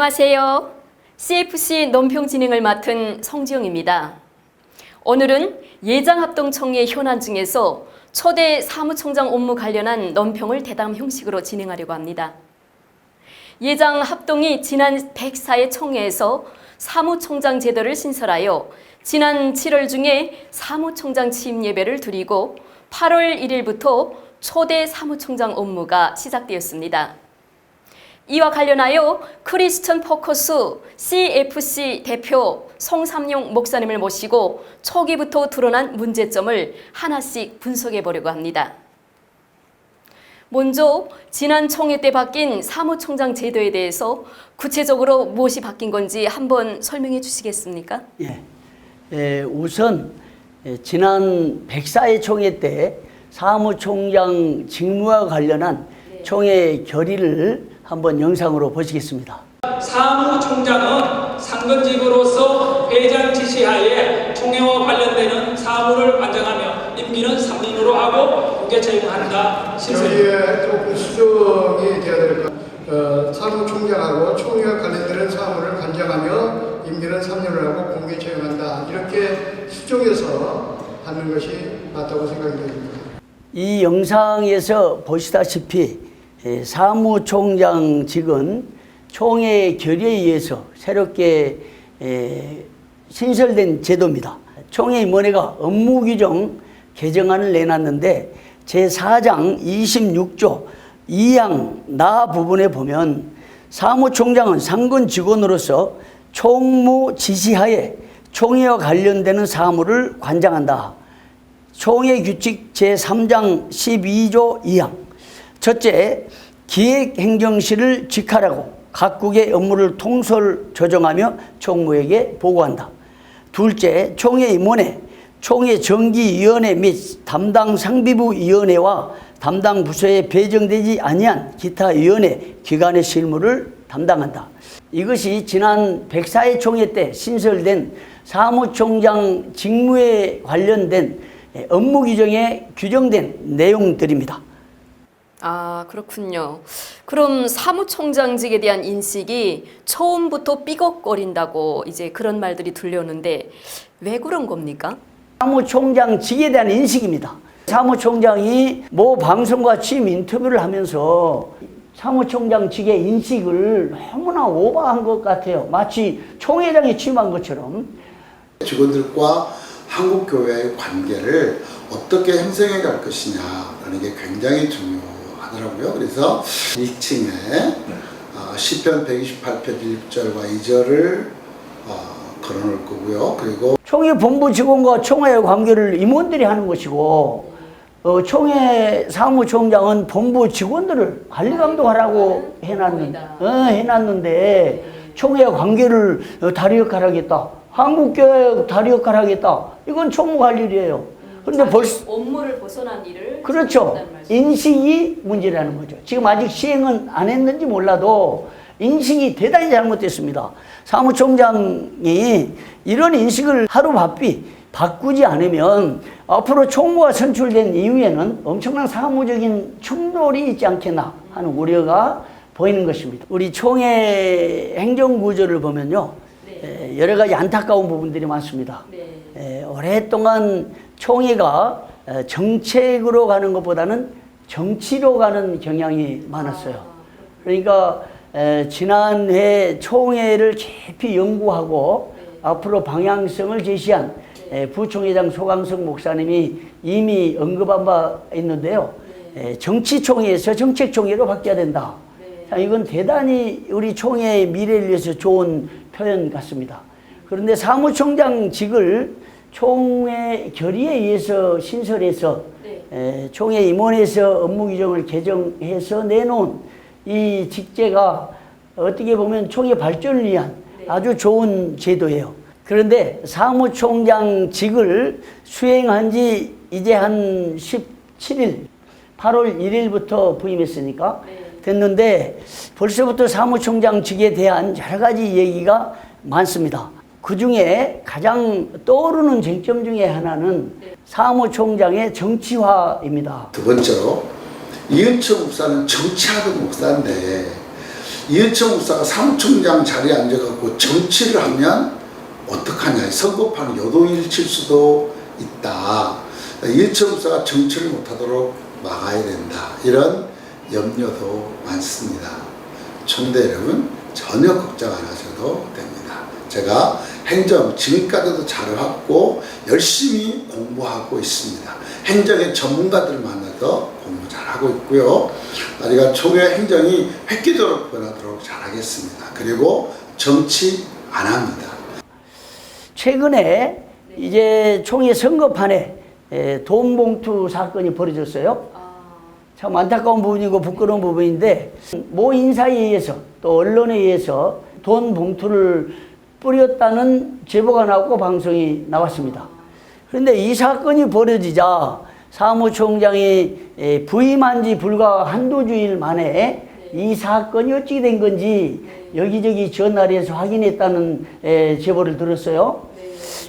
안녕하세요. CFC 논평 진행을 맡은 성지영입니다. 오늘은 예장합동청의 현안 중에서 초대 사무총장 업무 관련한 논평을 대담 형식으로 진행하려고 합니다. 예장합동이 지난 104회 총회에서 사무총장 제도를 신설하여 지난 7월 중에 사무총장 취임 예배를 드리고 8월 1일부터 초대 사무총장 업무가 시작되었습니다. 이와 관련하여 크리스천 포커스 CFC 대표 송삼용 목사님을 모시고 초기부터 드러난 문제점을 하나씩 분석해 보려고 합니다. 먼저 지난 총회 때 바뀐 사무총장 제도에 대해서 구체적으로 무엇이 바뀐 건지 한번 설명해 주시겠습니까? 예. 에, 우선 에, 지난 104회 총회 때 사무총장 직무와 관련한 총회 결의를 한번 영상으로 보시겠습니다. 사무총장은 상근직으로서 회장 지시하에 총회와 관련되는 사무를 관장하며 임기는 3년으로 하고 공개 채용한다. 저희에 조금 수정이 돼야 될 것. 어, 사무총장하고 총회와 관련되는 사무를 관장하며 임기는 3년을 하고 공개 채용한다. 이렇게 수정해서 하는 것이 맞다고 생각이 됩니다. 이 영상에서 보시다시피 에, 사무총장직은 총회 결의에 의해서 새롭게 에, 신설된 제도입니다. 총회 임원회가 업무 규정 개정안을 내놨는데 제4장 26조 2항 나 부분에 보면 사무총장은 상근 직원으로서 총무 지시하에 총회와 관련되는 사무를 관장한다. 총회 규칙 제3장 12조 2항. 첫째, 기획행정실을 직할하고 각국의 업무를 통솔 조정하며 총무에게 보고한다. 둘째, 총회 임원회, 총회 정기위원회 및 담당 상비부 위원회와 담당 부서에 배정되지 아니한 기타 위원회 기관의 실무를 담당한다. 이것이 지난 104회 총회 때 신설된 사무총장 직무에 관련된 업무 규정에 규정된 내용들입니다. 아, 그렇군요. 그럼 사무총장직에 대한 인식이 처음부터 삐걱거린다고 이제 그런 말들이 들려오는데 왜 그런 겁니까? 사무총장직에 대한 인식입니다. 사무총장이 모 방송과 취임 인터뷰를 하면서 사무총장직의 인식을 너무나 오버한 것 같아요. 마치 총회장이 취임한 것처럼 직원들과 한국교회의 관계를 어떻게 형성해 갈 것이냐라는 게 굉장히 중요 하더라고요. 그래서 1층에 어, 시편 128편 1절과 2절을 어, 걸어놓을 거고요. 그리고 총회 본부 직원과 총회의 관계를 임원들이 하는 것이고 어, 총회 사무총장은 본부 직원들을 관리 감독하라고 해놨는, 어, 해놨는데 총회와 관계를 어, 다리 역할 하겠다. 한국교회 다리 역할 하겠다. 이건 총무관리이에요. 근데 벌써 업무를 벗어난 일을 그렇죠. 인식이 문제라는 거죠. 지금 아직 시행은 안 했는지 몰라도 인식이 대단히 잘못됐습니다. 사무총장이 이런 인식을 하루 바삐 바꾸지 않으면 앞으로 총무가 선출된 이후에는 엄청난 사무적인 충돌이 있지 않겠나 하는 우려가 보이는 것입니다. 우리 총회 행정 구조를 보면요. 에, 여러 가지 안타까운 부분들이 많습니다. 에, 오랫동안 총회가 에, 정책으로 가는 것보다는 정치로 가는 경향이 많았어요. 그러니까 에, 지난해 총회를 깊이 연구하고 앞으로 방향성을 제시한 에, 부총회장 소강석 목사님이 이미 언급한 바 있는데요. 에, 정치총회에서 정책총회로 바뀌어야 된다. 자, 이건 대단히 우리 총회의 미래를 위해서 좋은 표현 같습니다. 그런데 사무총장직을 총회 결의에 의해서 신설해서 에, 총회 임원에서 업무 규정을 개정해서 내놓은 이 직제가 어떻게 보면 총회 발전을 위한 아주 좋은 제도예요. 그런데 사무총장직을 수행한 지 이제 한 17일, 8월 1일부터 부임했으니까 됐는데 벌써부터 사무총장직에 대한 여러 가지 얘기가 많습니다. 그 중에 가장 떠오르는 쟁점 중에 하나는 사무총장의 정치화입니다. 두 번째로 이은철 목사는 정치하던 목사인데 이해청 목사가 사무총장 자리에 앉아갖고 정치를 하면 어떡하냐. 선거판 요동일 칠 수도 있다. 이해청 목사가 정치를 못하도록 막아야 된다. 이런 염려도 많습니다. 총대 여러분 전혀 걱정 안 하셔도 됩니다. 제가 행정 지금까지도 잘해왔고 열심히 공부하고 있습니다. 행정의 전문가들 만나서 공부 잘하고 있고요. 우리가 총회 행정이 획기적으로 변하도록 잘하겠습니다. 그리고 정치 안 합니다. 최근에 이제 총회 선거판에 에, 돈 봉투 사건이 벌어졌어요. 참 안타까운 부분이고 부끄러운 부분인데 모 인사에 의해서 또 언론에 의해서 돈 봉투를 뿌렸다는 제보가 나왔고 방송이 나왔습니다. 그런데 이 사건이 벌어지자 사무총장이 에, 부임한 지 불과 한두 주일 만에 이 사건이 어찌 된 건지 여기저기 전화해서 확인했다는 에, 제보를 들었어요.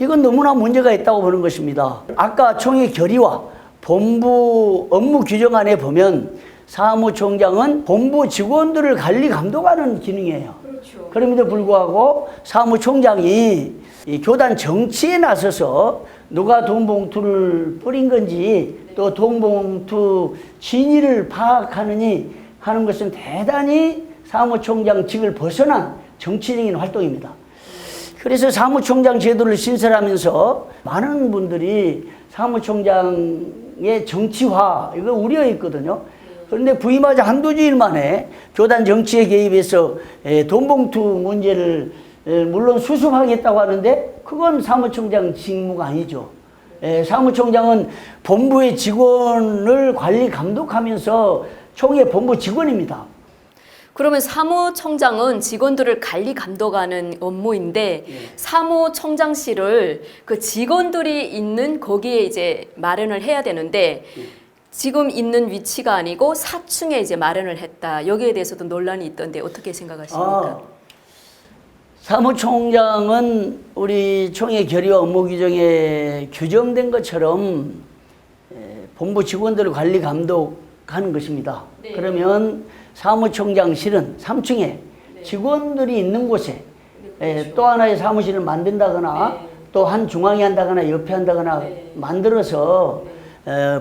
이건 너무나 문제가 있다고 보는 것입니다. 아까 총회 결의와 본부 업무 규정안에 보면 사무총장은 본부 직원들을 관리 감독하는 기능이에요. 그렇죠. 그럼에도 불구하고 사무총장이 이 교단 정치에 나서서 누가 돈 봉투를 뿌린 건지 또 돈 봉투 진위를 파악하느니 하는 것은 대단히 사무총장직을 벗어난 정치적인 활동입니다. 그래서 사무총장 제도를 신설하면서 많은 분들이 사무총장의 정치화 이거 우려했거든요. 그런데 부임하자 한두 주일 만에 교단 정치에 개입해서 에, 돈봉투 문제를 에, 물론 수습하겠다고 하는데 그건 사무총장 직무가 아니죠. 에, 사무총장은 본부의 직원을 관리 감독하면서 총회 본부 직원입니다. 그러면 사무총장은 직원들을 관리 감독하는 업무인데 사무총장실을 그 직원들이 있는 거기에 이제 마련을 해야 되는데 지금 있는 위치가 아니고 4층에 이제 마련을 했다. 여기에 대해서도 논란이 있던데 어떻게 생각하십니까? 아, 사무총장은 우리 총회 결의와 업무 규정에 규정된 것처럼 에, 본부 직원들을 관리 감독하는 것입니다. 네. 그러면 사무총장실은 3층에 직원들이 있는 곳에 에, 또 하나의 사무실을 만든다거나 네. 또한 중앙에 한다거나 옆에 한다거나 네. 만들어서 에,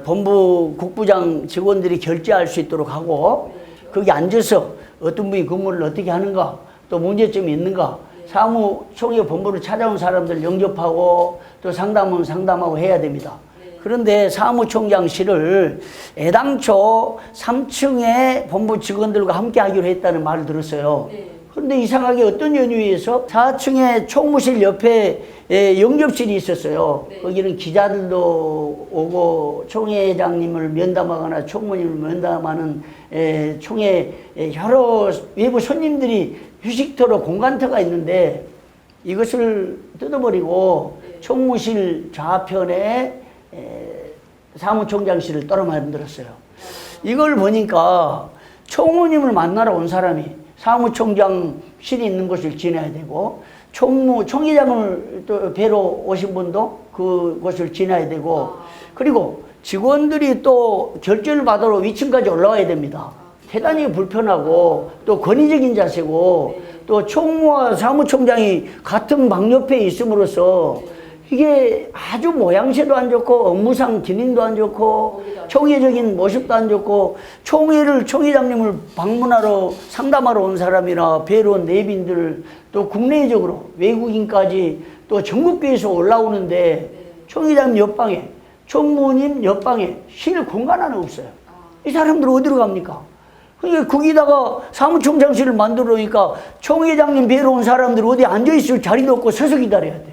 본부 국부장 직원들이 결제할 수 있도록 하고 거기 앉아서 어떤 분이 근무를 어떻게 하는가 또 문제점이 있는가 사무 총회 본부를 찾아온 사람들 영접하고 또 상담은 상담하고 해야 됩니다. 그런데 사무총장실을 애당초 3층에 본부 직원들과 함께 하기로 했다는 말을 들었어요. 그런데 이상하게 어떤 연유에서 4층에 총무실 옆에 에, 영접실이 있었어요. 거기는 기자들도 오고 총회장님을 면담하거나 총무님을 면담하는 에, 총회 에, 여러 외부 손님들이 휴식터로 공간터가 있는데 이것을 뜯어버리고 총무실 좌편에 에, 사무총장실을 따로 만들었어요. 이걸 보니까 총무님을 만나러 온 사람이 사무총장실이 있는 곳을 지나야 되고 총무 총회장을 또 뵈러 오신 분도 그곳을 지나야 되고 그리고 직원들이 또 결제를 받으러 위층까지 올라와야 됩니다. 대단히 불편하고 또 권위적인 자세고 또 총무와 사무총장이 같은 방 옆에 있음으로써 이게 아주 모양새도 안 좋고 업무상 기능도 안 좋고 총회적인 모습도 안 좋고 총회를 총회장님을 방문하러 상담하러 온 사람이나 뵈러 온 내빈들 또 국내적으로 외국인까지 또 전국교에서 올라오는데 총회장님 옆방에 총무님 옆방에 쉴 공간 하나 없어요. 이 사람들 어디로 갑니까? 그러니까 거기다가 사무총장실을 만들어 놓으니까 총회장님 뵈러 온 사람들 어디 앉아있을 자리도 없고 서서 기다려야 돼.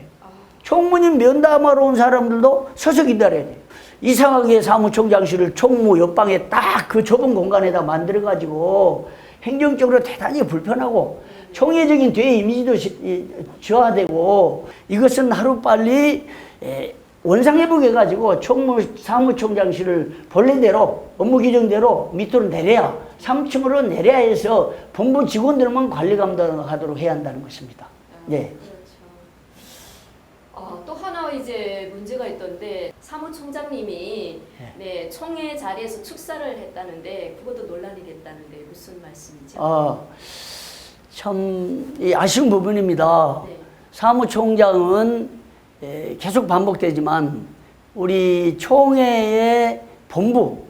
총무님 면담하러 온 사람들도 서서 기다려야 돼. 이상하게 사무총장실을 총무 옆방에 딱 그 좁은 공간에다 만들어가지고 행정적으로 대단히 불편하고 총회적인 뒤에 이미지도 저하되고 이것은 하루빨리 에, 원상회복해가지고 총무 사무총장실을 본래대로 업무 규정대로 밑으로 내려야 3층으로 내려야 해서 본부 직원들만 관리 감독하도록 해야 한다는 것입니다. 예. 어, 또 하나 이제 문제가 있던데 사무총장님이 네, 총회 자리에서 축사를 했다는데 그것도 논란이 됐다는데 무슨 말씀이죠? 어, 참이 아쉬운 부분입니다. 사무총장은 에, 계속 반복되지만 우리 총회의 본부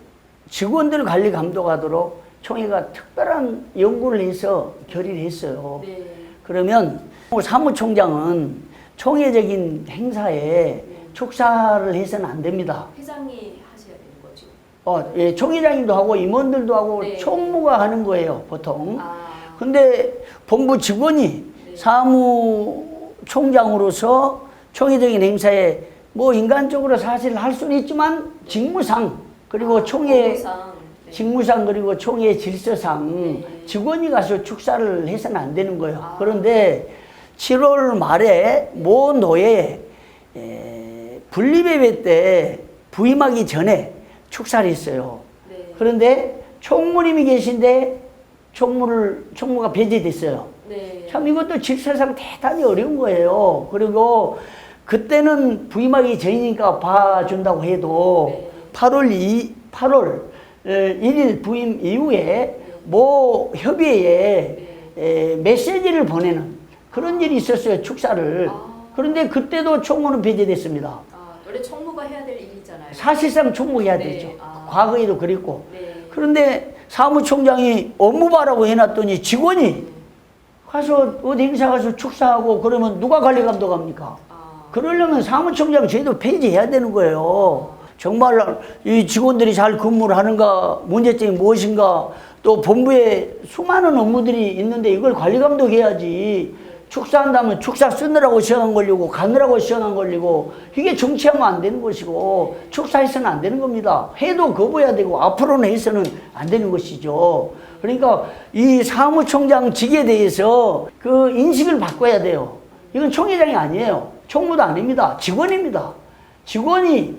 직원들 관리 감독하도록 총회가 특별한 연구를 해서 결의를 했어요. 네. 그러면 사무총장은 총회적인 행사에 축사를 해서는 안 됩니다. 회장이 하셔야 되는 거죠. 어, 예, 총회장님도 하고 임원들도 하고 네. 총무가 하는 거예요, 보통. 아. 근데 본부 직원이 네. 사무총장으로서 총회적인 행사에 뭐 인간적으로 사실 할 수는 있지만 직무상 그리고 총회 보도상, 네. 직무상 그리고 총회 질서상 네. 직원이 가서 축사를 해서는 안 되는 거예요. 아. 그런데 7월 말에 모 노예 에, 분리배배 때 부임하기 전에 축사를 했어요. 네. 그런데 총무님이 계신데 총무를 총무가 배제됐어요. 네. 참 이것도 질서상 대단히 어려운 거예요. 그리고 그때는 부임하기 전이니까 봐준다고 해도 네. 8월 2, 8월 1일 부임 이후에 뭐 협의회에 에, 메시지를 보내는 그런 일이 있었어요. 축사를. 아. 그런데 그때도 총무는 배제됐습니다. 아, 원래 총무가 해야 될 일이잖아요. 사실상 총무해야 네. 되죠. 아. 과거에도 그랬고. 네. 그런데 사무총장이 업무바라고 해놨더니 직원이 가서 어디 행사 가서 축사하고 그러면 누가 관리 감독합니까? 아. 그러려면 사무총장 제도 폐지해야 되는 거예요. 정말 이 직원들이 잘 근무를 하는가, 문제점이 무엇인가, 또 본부에 수많은 업무들이 있는데 이걸 관리 감독해야지. 축사한다면 축사 쓰느라고 시간 걸리고 가느라고 시간 걸리고 이게 정치하면 안 되는 것이고 축사해서는 안 되는 겁니다. 해도 거부해야 되고 앞으로는 해서는 안 되는 것이죠. 그러니까 이 사무총장 직에 대해서 그 인식을 바꿔야 돼요. 이건 총회장이 아니에요. 총무도 아닙니다. 직원입니다. 직원이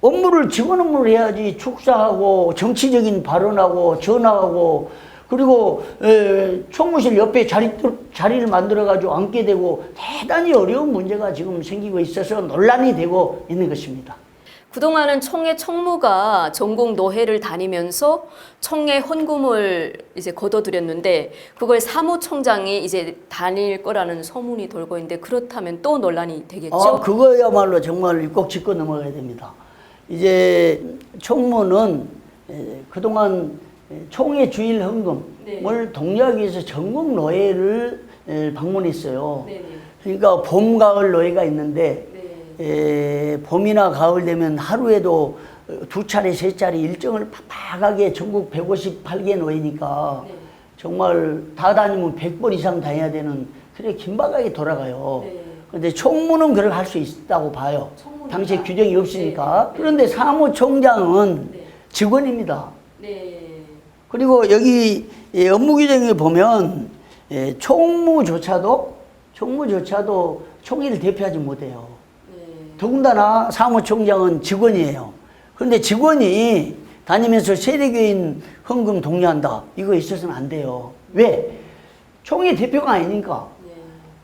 업무를 직원 업무를 해야지 축사하고 정치적인 발언하고 전화하고 그리고 에, 총무실 옆에 자리, 자리를 만들어가지고 앉게 되고 대단히 어려운 문제가 지금 생기고 있어서 논란이 되고 있는 것입니다. 그동안은 총회 총무가 전국 노회를 다니면서 총회 헌금을 이제 거둬들였는데 그걸 사무총장이 이제 다닐 거라는 소문이 돌고 있는데 그렇다면 또 논란이 되겠죠? 아, 그거야말로 정말 꼭 짚고 넘어가야 됩니다. 이제 총무는 에, 그동안 에, 총회 주일 헌금을 네. 독려하기 위해서 전국 노예를 에, 방문했어요. 네네. 그러니까 봄, 가을 노예가 있는데 네. 에, 봄이나 가을 되면 하루에도 두 차례, 세 차례 일정을 팍팍하게 전국 158개 노예니까 네. 정말 다 다니면 100번 이상 다녀야 되는 그래 긴박하게 돌아가요. 네. 근데 총무는 그걸 할 수 있다고 봐요. 당시에 규정이 없으니까. 네. 그런데 사무총장은 네. 직원입니다. 네. 그리고 여기 이 업무 규정에 보면 예, 총무조차도 총무조차도 총회를 대표하지 못해요. 네. 더군다나 사무총장은 직원이에요. 그런데 직원이 다니면서 세대교인 헌금 독려한다. 이거 있어서는 안 돼요. 왜? 총회 대표가 아니니까. 네.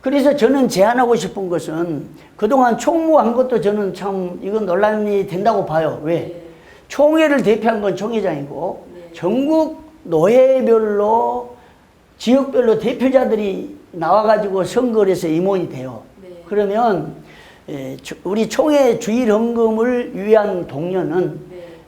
그래서 저는 제안하고 싶은 것은 그동안 총무한 것도 저는 참 이건 논란이 된다고 봐요. 왜? 네. 총회를 대표한 건 총회장이고 네. 전국 노예별로 지역별로 대표자들이 나와가지고 선거를 해서 임원이 돼요. 네. 그러면 우리 총회 주일 헌금을 위한 동료는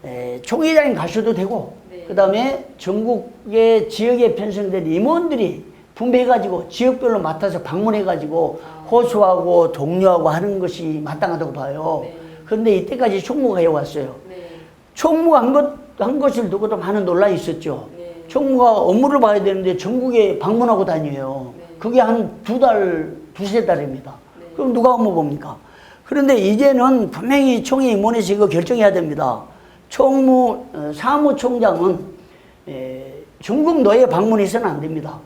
네. 에, 총회장이 가셔도 되고 네. 그 다음에 전국의 지역에 편성된 임원들이 분배해가지고 지역별로 맡아서 방문해가지고 아. 호소하고 독려하고 하는 것이 마땅하다고 봐요. 네. 그런데 이때까지 총무가 해왔어요. 네. 총무한 것, 한 것을 두고 도 많은 논란이 있었죠. 네. 총무가 업무를 봐야 되는데 전국에 방문하고 다녀요. 네. 그게 한 두 달, 두세 달입니다. 네. 그럼 누가 업무 봅니까? 그런데 이제는 분명히 총회 임원에서 이거 결정해야 됩니다. 총무, 어, 사무총장은 에, 전국 노예 방문해서는 안 됩니다.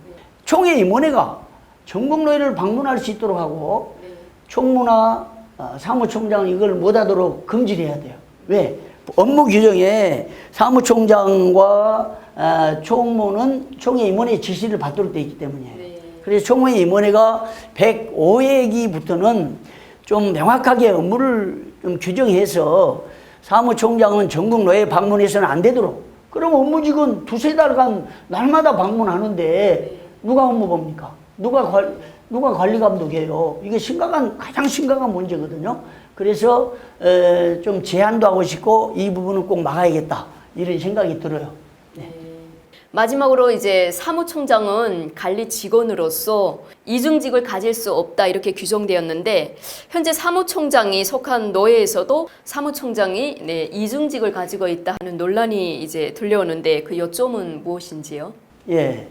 총회 임원회가 전국 노예를 방문할 수 있도록 하고 네. 총무나 어, 사무총장은 이걸 못하도록 금지를 해야 돼요. 왜? 업무 규정에 사무총장과 어, 총무는 총회 임원회 지시를 받도록 되어 있기 때문이에요. 네. 그래서 총회 임원회가 105회기부터는 좀 명확하게 업무를 좀 규정해서 사무총장은 전국 노예 방문해서는 안 되도록 그럼 업무직은 두세 달간 날마다 방문하는데 누가 업무 봅니까? 누가 관, 누가 관리 감독해요? 이게 심각한 가장 심각한 문제거든요. 그래서 에, 좀 제한도 하고 싶고 이 부분은 꼭 막아야겠다 이런 생각이 들어요. 마지막으로 이제 사무총장은 관리 직원으로서 이중직을 가질 수 없다 이렇게 규정되었는데 현재 사무총장이 속한 노예에서도 사무총장이 네, 이중직을 가지고 있다 하는 논란이 이제 들려오는데 그 요점은 무엇인지요? 예.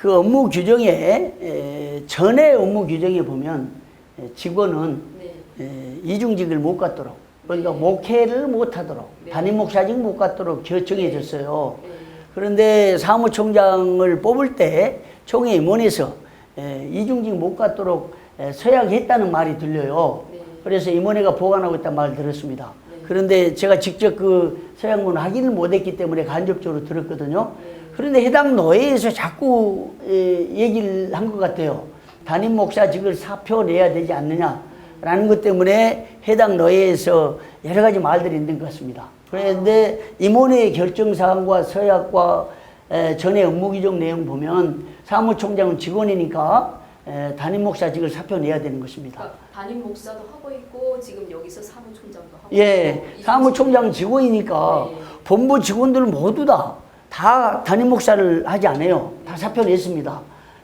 그 업무 규정에 에, 전에 업무 규정에 보면 에, 직원은 네. 에, 이중직을 못 갖도록 그러니까 목회를 못 하도록 담임 목사직 못 갖도록 결정해졌어요. 그런데 사무총장을 뽑을 때 총회 임원에서 에, 이중직 못 갖도록 에, 서약했다는 말이 들려요. 그래서 임원회가 보관하고 있다는 말을 들었습니다. 그런데 제가 직접 그 서약문 확인을 못했기 때문에 간접적으로 들었거든요. 그런데 해당 노예에서 자꾸 에, 얘기를 한 것 같아요. 담임 목사직을 사표 내야 되지 않느냐라는 것 때문에 해당 노예에서 여러 가지 말들이 있는 것 같습니다. 그런데 임원회의 결정사항과 서약과 에, 전에 업무 규정 내용 보면 사무총장은 직원이니까 에, 담임 목사직을 사표 내야 되는 것입니다. 담임 목사도 하고 있고 지금 여기서 사무총장도 하고 예, 사무총장 직원이니까 네. 본부 직원들 모두 다, 다 담임 목사를 하지 않아요. 다 사표 냈습니다.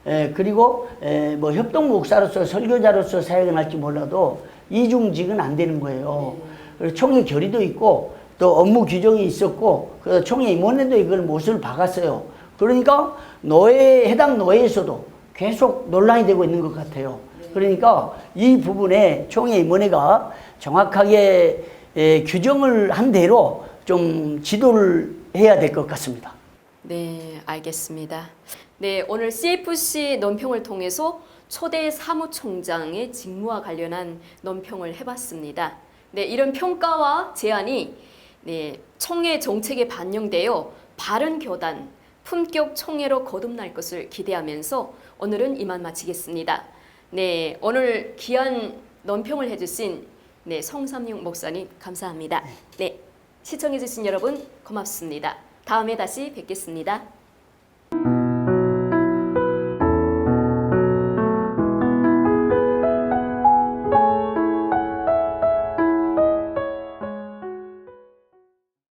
예, 그리고, 에, 뭐, 협동 목사로서, 설교자로서 사역을 할지 몰라도 이중직은 안 되는 거예요. 그리고 총회 결의도 있고, 또 업무 규정이 있었고, 그 총회 임원회도 이걸 못을 박았어요. 그러니까 노예, 해당 노예에서도 계속 논란이 되고 있는 것 같아요. 그러니까 이 부분에 총회 임원회가 정확하게 에, 규정을 한 대로 좀 지도를 해야 될 것 같습니다. 네, 알겠습니다. 네, 오늘 CFC 논평을 통해서 초대 사무총장의 직무와 관련한 논평을 해봤습니다. 네, 이런 평가와 제안이 네, 총회 정책에 반영되어 바른 교단, 품격 총회로 거듭날 것을 기대하면서 오늘은 이만 마치겠습니다. 네, 오늘 귀한 논평을 해주신 네, 성삼용 목사님 감사합니다. 네, 시청해주신 여러분 고맙습니다. 다음에 다시 뵙겠습니다.